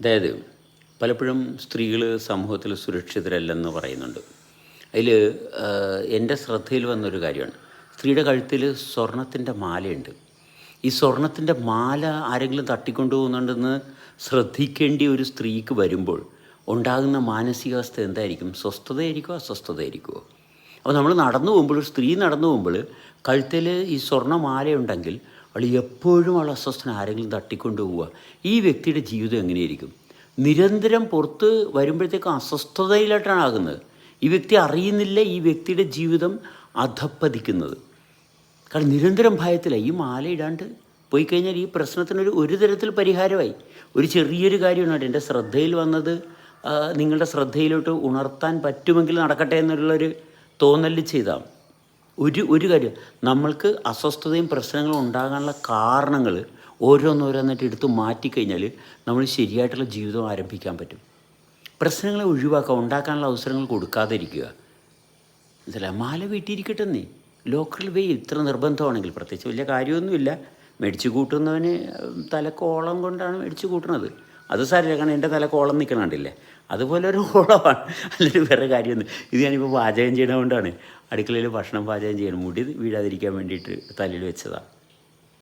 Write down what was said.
അതായത് പലപ്പോഴും സ്ത്രീകൾ സമൂഹത്തിൽ സുരക്ഷിതരല്ലെന്ന് പറയുന്നുണ്ട്. അതിൽ എന്റെ ശ്രദ്ധയിൽ വന്നൊരു കാര്യമാണ്. സ്ത്രീയുടെ കഴുത്തിൽ സ്വർണത്തിന്റെ മാലയുണ്ട്. ഈ സ്വർണത്തിന്റെ മാല ആരെങ്കിലും തട്ടിക്കൊണ്ടുപോകുന്നുണ്ടെന്ന് ശ്രദ്ധിക്കേണ്ടി ഒരു സ്ത്രീക്ക് വരുമ്പോൾ ഉണ്ടാകുന്ന മാനസികാവസ്ഥ എന്തായിരിക്കും? സ്വസ്ഥതയായിരിക്കുമോ അസ്വസ്ഥതയായിരിക്കുമോ അപ്പോൾ നമ്മൾ നടന്നു പോകുമ്പോൾ സ്ത്രീ നടന്നു പോകുമ്പോൾ കഴുത്തിൽ ഈ സ്വർണ അവൾ എപ്പോഴും അവൾ അസ്വസ്ഥന ആരെങ്കിലും തട്ടിക്കൊണ്ടു പോവുക. ഈ വ്യക്തിയുടെ ജീവിതം എങ്ങനെയായിരിക്കും? നിരന്തരം പുറത്ത് വരുമ്പോഴത്തേക്കും അസ്വസ്ഥതയിലായിട്ടാണ് ആകുന്നത്. ഈ വ്യക്തി അറിയുന്നില്ല ഈ വ്യക്തിയുടെ ജീവിതം അധപ്പതിക്കുന്നത്. കാരണം നിരന്തരം ഭയത്തിലാണ് ഈ മാല ഇടാണ്ട് പോയി കഴിഞ്ഞാൽ ഈ പ്രശ്നത്തിനൊരു ഒരു തരത്തിൽ പരിഹാരമായി. ഒരു ചെറിയൊരു കാര്യമാണ് എന്റെ ശ്രദ്ധയിൽ വന്നത്. നിങ്ങളുടെ ശ്രദ്ധയിലോട്ട് ഉണർത്താൻ പറ്റുമെങ്കിൽ നടക്കട്ടെ എന്നുള്ളൊരു തോന്നൽ ചെയ്താൽ ഒരു ഒരു കാര്യം. നമ്മൾക്ക് അസ്വസ്ഥതയും പ്രശ്നങ്ങളും ഉണ്ടാകാനുള്ള കാരണങ്ങൾ ഓരോന്നോരോന്നായിട്ട് എടുത്ത് മാറ്റിക്കഴിഞ്ഞാൽ നമ്മൾ ശരിയായിട്ടുള്ള ജീവിതം ആരംഭിക്കാൻ പറ്റും. പ്രശ്നങ്ങളെ ഒഴിവാക്കുക ഉണ്ടാക്കാനുള്ള അവസരങ്ങൾ കൊടുക്കാതിരിക്കുക. മനസ്സിലായി? മാല വീട്ടിയിരിക്കട്ടെ നീ. ലോക്കൽ വേ ഇത്ര നിർബന്ധമാണെങ്കിൽ പ്രത്യേകിച്ച് വലിയ കാര്യമൊന്നുമില്ല. മേടിച്ചു കൂട്ടുന്നവന് തലക്കോളം കൊണ്ടാണ് മേടിച്ചു കൂട്ടുന്നത് അത് സാരില്ല കാരണം എന്റെ തല കോളം കണ്ടില്ലേ? അതുപോലെ ഒരു ഓളമാണ് അല്ലെങ്കിൽ വേറെ കാര്യമൊന്നും. ഇത് ഞാനിപ്പോൾ പാചകം ചെയ്യണതുകൊണ്ടാണ് അടുക്കളയിൽ ഭക്ഷണം പാചകം ചെയ്യണം. മുടി വീഴാതിരിക്കാൻ വേണ്ടിയിട്ട് തലയിൽ വെച്ചതാണ്